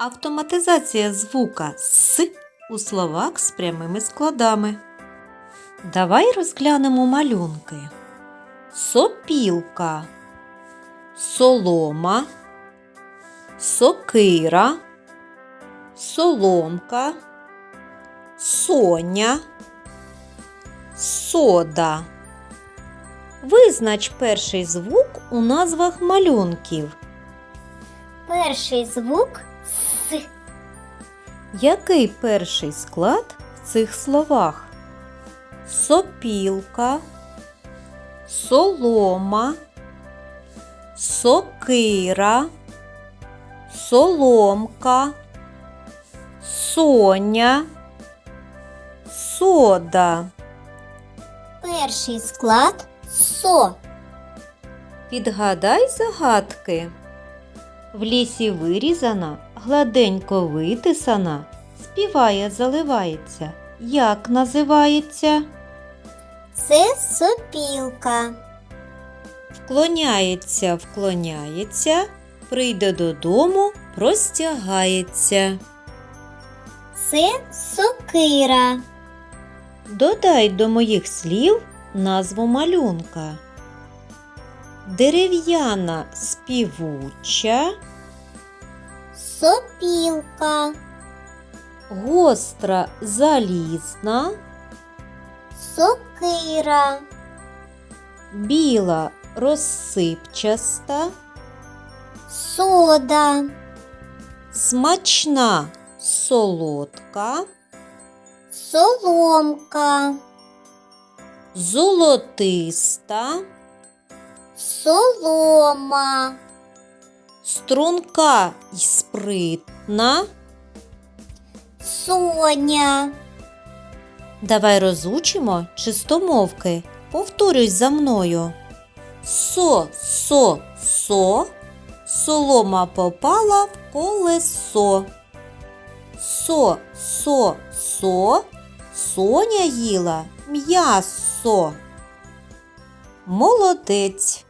Автоматизація звука С у словах з прямими складами. Давай розглянемо малюнки. Сопілка, солома, сокира, соломка, соня, сода. Визнач перший звук у назвах малюнків. Перший звук. Який перший склад в цих словах? Сопілка, солома, сокира, соломка, соня, сода. Перший склад СО. Підгадай загадки. В лісі вирізана, гладенько витисана, співає, заливається. Як називається? Це сопілка. Вклоняється, вклоняється, прийде додому, простягається. Це сокира. Додай до моїх слів назву малюнка. Дерев'яна співуча, Сопілка. гостра залізна, Сокира. біла розсипчаста, Сода. смачна солодка, Соломка. золотиста, Солома. Струнка й спритна. Соня. Давай розучимо чистомовки. Повторюй за мною. Со, со, со, солома попала в колесо. Со, со, со, соня їла м'ясо. Молодець.